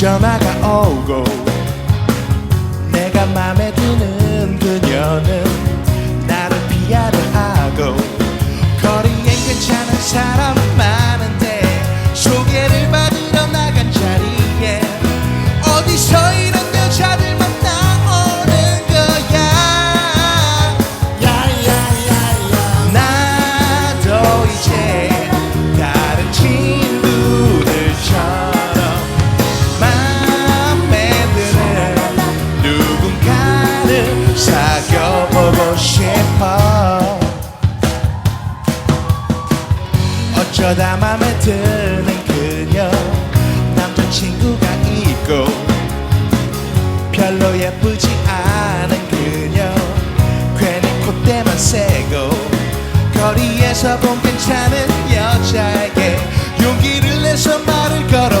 전화가 오고 내가 맘에 드는 그러다 맘에 드는 그녀. 남자친구가 있고 별로 예쁘지 않은 그녀. 괜히 콧대만 세고 거리에서 본 괜찮은 여자에게 용기를 내서 말을 걸어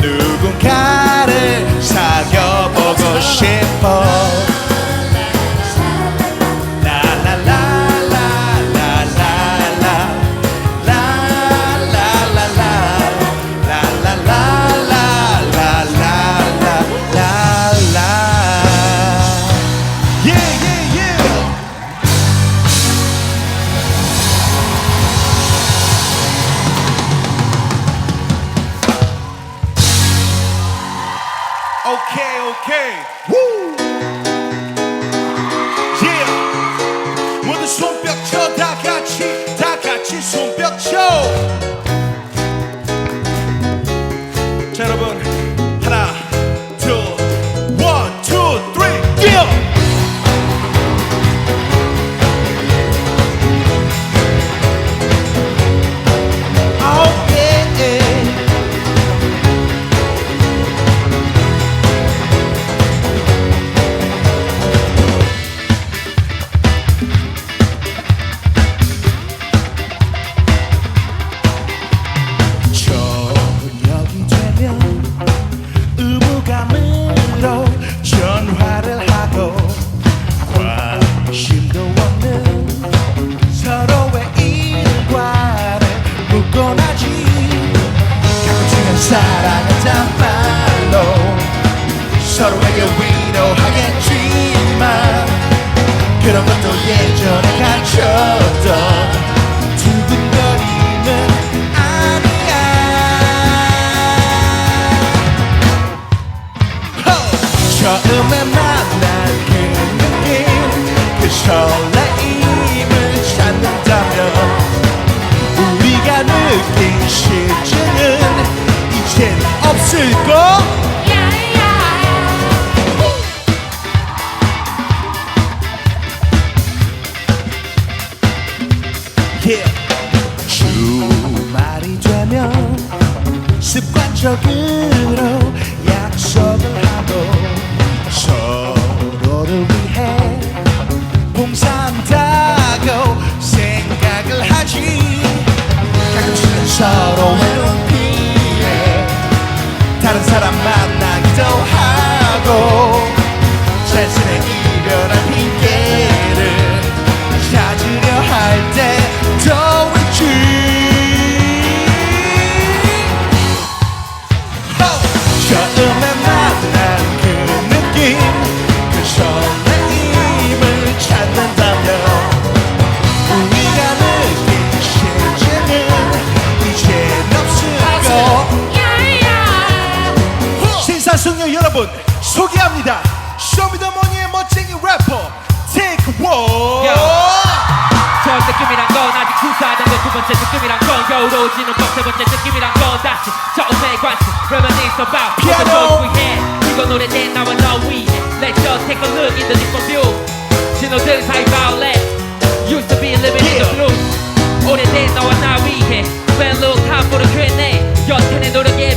누군가를 사귀어보고 싶어. decade. 그런 것도 예전에 갖췄던 두근거리는 아니야 Ho! 처음에 만난 그 느낌 그 설레임을 찾는다면 우리가 느낀 시 습관적으로 여러분 소개합니다 쇼미더머니의 멋쟁이 래퍼 Take One 첫 느낌이란 건 아직 수사하던 두 번째 느낌이란 건 겨우로지는 것세 번째 느낌이란 건 다시 처음에 관심 Reminisce about had 이건 오래된 나와 너 위해 Let's just take a look in the different view 신호등 사이 violet Used to be living in the blue 오래된 너와 나 위해 When look 함부로 괜해 여태의 노력에